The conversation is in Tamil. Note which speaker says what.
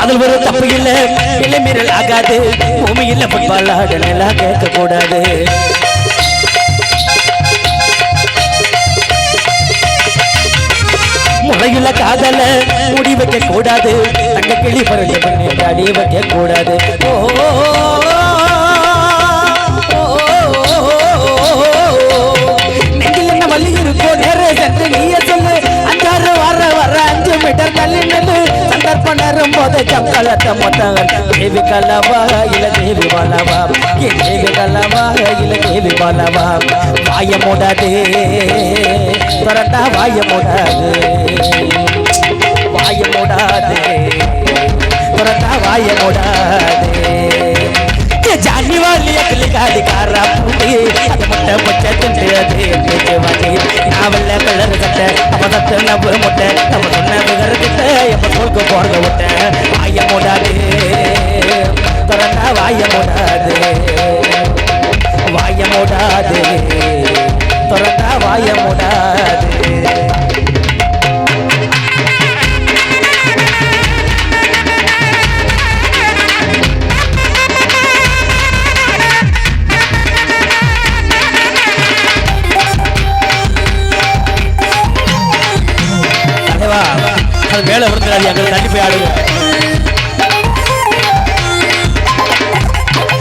Speaker 1: காதல் ஒரு தப்பு இல்ல. இல்லை மீறல் ஆகாது. பூமியில் ஃபுட்பால் ஆடலாம் நல்லா கேட்க கூடாது முறையுள்ள காதல முடி வைக்க கூடாது தங்க கிளி பரஞ்ச பண்ணி அடி வைக்க கூடாது ஓ ಕಿತ್ತದ ಚಕ್ಕಳತ ಮೊತ್ತ ದೇವಿ ಕಲವ ಇಲ್ಲ ದೇವಿ ಬಲವ ದೇವಿ ಕಲವ ಇಲ್ಲ ದೇವಿ ಬಲವ வாய மூடாதே திறந்தா வாய மூடாது வாய மூடாதே திறந்தா வாய மூடாதே ಜಾನಿ ವಾಲಿ ಅಗಲಿ ಗಾಡಿ ಕಾರ ಪುಂಡಿ ಮುಟ್ಟ ಮುಟ್ಟ ತಿಂಡಿ ಅದೇ ಬೇಜವಾಡಿ ನಾವೆಲ್ಲ ಕಳ್ಳರ ಕಟ್ಟ ಅವದತ್ತ ನಬ್ಬ ಮುಟ್ಟ ನಮ್ಮ ಸಣ್ಣ ಬಿಗರ ಕಿಟ್ಟ ಎಪ್ಪ ಕೊಳ್ಕ ಬಾರ್ಗ திறந்தா வாய துறந்தா வாய மூடாது திறந்தா வாய மேல விழுந்துடாது அங்க தள்ளி போய் ஆடுங்க